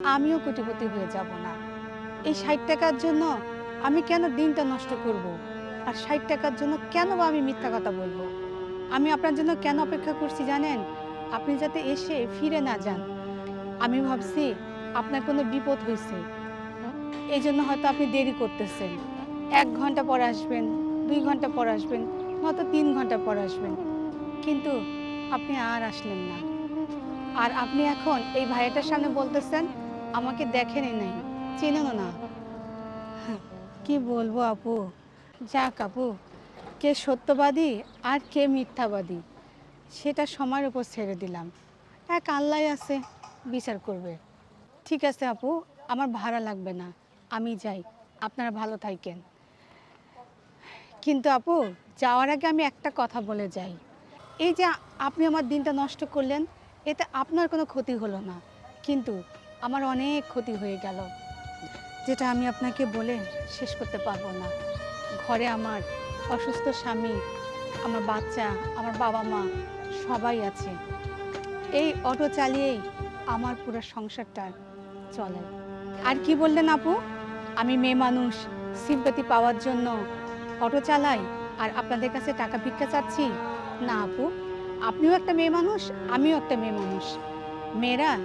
আমিও কোটিপতি হয়ে যাব না। এই ষাট টাকার জন্য আমি কেন দিনটা নষ্ট করব? আর ষাট টাকার জন্য কেন বা আমি মিথ্যা কথা বলব? আমি আপনার জন্য কেন অপেক্ষা করছি জানেন? আপনি যাতে এসে ফিরে না যান। আমি ভাবছি আপনার কোনো বিপদ হয়েছে এই জন্য হয়তো আপনি দেরি করতেছেন। এক ঘণ্টা পর আসবেন, দুই ঘণ্টা পর আসবেন, নয়তো তিন ঘণ্টা পর আসবেন। কিন্তু আপনি আর আসলেন না। আর আপনি এখন এই ভাইয়াটার সামনে বলতেছেন আমাকে দেখেনি নাই, চেনেনও না। কি বলব আপু? যাক আপু, কে সত্যবাদী আর কে মিথ্যাবাদী, সেটা সময়ের উপর ছেড়ে দিলাম। এক আল্লাহ আছে, বিচার করবে। ঠিক আছে আপু, আমার ভাড়া লাগবে না, আমি যাই, আপনারা ভালো থাকেন। কিন্তু আপু, যাওয়ার আগে আমি একটা কথা বলে যাই। এই যে আপনি আমার দিনটা নষ্ট করলেন, এতে আপনার কোনো ক্ষতি হলো না। কিন্তু আমার অনেক ক্ষতি হয়ে গেল। যেটা আমি আপনাকে বলে শেষ করতে পারব না। ঘরে আমার অসুস্থ স্বামী, আমার বাচ্চা, আমার বাবা মা সবাই আছে। এই অটো চালিয়েই আমার পুরো সংসারটা চলে। আর কি বললেন আপু? আমি মেয়ে মানুষ সিম্পাতি পাওয়ার জন্য অটো চালাই আর আপনাদের কাছে টাকা ভিক্ষা চাচ্ছি? না আপু, আপনিও একটা মেয়ে মানুষ, আমিও একটা মেয়ে মানুষ। মেয়েরা